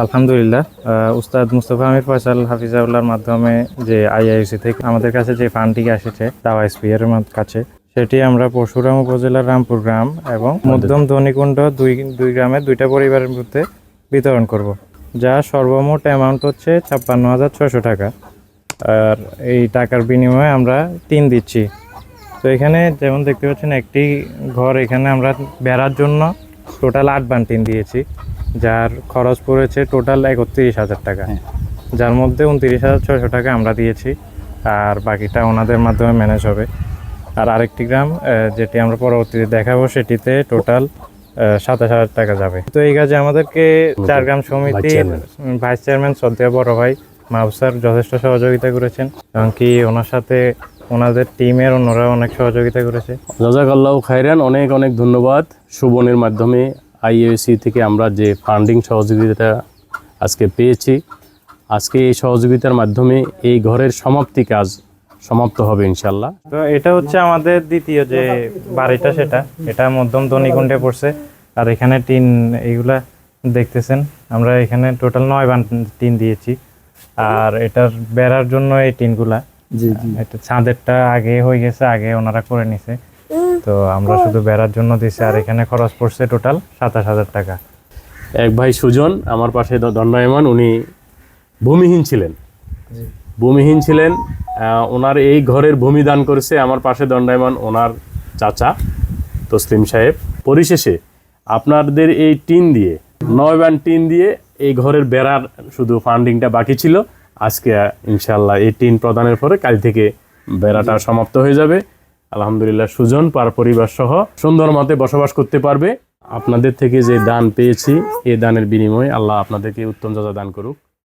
আলহামদুলিল্লাহ উস্তাদ মুস্তফা আমির ফয়সাল হাফিজাউল্লাহর মাধ্যমে যে আইআইসি থেকে আমাদের কাছে যে ফান্ডটি এসেছে দাওয়া এর কাছে সেটি আমরা পরশুরাম উপজেলার রামপুর গ্রাম এবং মধ্যম ধনিকুণ্ড দুই দুই গ্রামের দুইটা পরিবারের মধ্যে বিতরণ করব যা সর্বমোট অ্যামাউন্ট হচ্ছে ছাপ্পান্ন হাজার ছশো টাকা। আর এই টাকার বিনিময়ে আমরা টিন দিচ্ছি। তো এখানে যেমন দেখতে পাচ্ছেন একটি ঘর এখানে আমরা বেড়ার জন্য টোটাল আট বান্টিন দিয়েছি। যার খরচ পড়েছে টোটাল একত্রিশ হাজার টাকা। যার মধ্যে উনত্রিশ হাজার ছয়শো টাকা আমরা দিয়েছি আর বাকিটা ওনাদের মাধ্যমে ম্যানেজ হবে। আর আরেকটি গ্রাম যেটি আমরা পরবর্তীতে দেখাবো সেটিতে টোটাল সাতাশ হাজার টাকা যাবে। তো এই কাজে আমাদেরকে চার গ্রাম সমিতির ভাইস চেয়ারম্যান শ্রদ্ধেয় বড় ভাই মাহবুব যথেষ্ট সহযোগিতা করেছেন এমনকি ওনার সাথে ওনাদের টিমের অন্যরা অনেক সহযোগিতা করেছে। জাজাকাল্লাহ খাইরান অনেক অনেক ধন্যবাদ সুবনের মাধ্যমে। আইএসি থেকে আমরা যে ফান্ডিং সহযোগিতা আজকে পেয়েছি আজকে এই সহযোগিতার মাধ্যমে এই ঘরের সমাপ্তি কাজ সমাপ্ত হবে ইনশাল্লাহ তো এটা হচ্ছে আমাদের দ্বিতীয় যে বাড়িটা সেটা। এটা মধ্যম ধনিকুণ্ডে পড়ছে। আর এখানে টিন এইগুলা দেখতেছেন আমরা এখানে টোটাল নয় বান টিন দিয়েছি। আর এটার বেড়ার জন্য এই টিনগুলা। জি এটা ছাদেরটা আগে হয়ে গেছে আগে ওনারা করে নিছে। তো আমরা শুধু বেড়ার জন্য দিছি আর এখানে খরচ পড়ছে টোটাল সাতাশ হাজার টাকা। এক ভাই সুজন আমার পাশে দণ্ডায়মান উনি ভূমিহীন ছিলেন। ভূমিহীন ছিলেন ওনার এই ঘরের ভূমি দান করেছে আমার পাশে দণ্ডায়মান ওনার চাচা তসলিম সাহেব। পরিশেষে আপনাদের এই টিন দিয়ে নয় ব্যান টিন দিয়ে এই ঘরের বেড়ার শুধু ফান্ডিংটা বাকি ছিল। আজকে ইনশাল্লাহ এই টিন প্রদানের পরে কাল থেকে বেড়াটা সমাপ্ত হয়ে যাবে। আলহামদুলিল্লাহ সুজন পার পরিবার সহ সুন্দর মতে বসবাস করতে পারবে। আপনাদের থেকে যে দান পেয়েছি, এ দানের বিনিময়ে আল্লাহ আপনাদেরকে উত্তম যাজা দান করুক।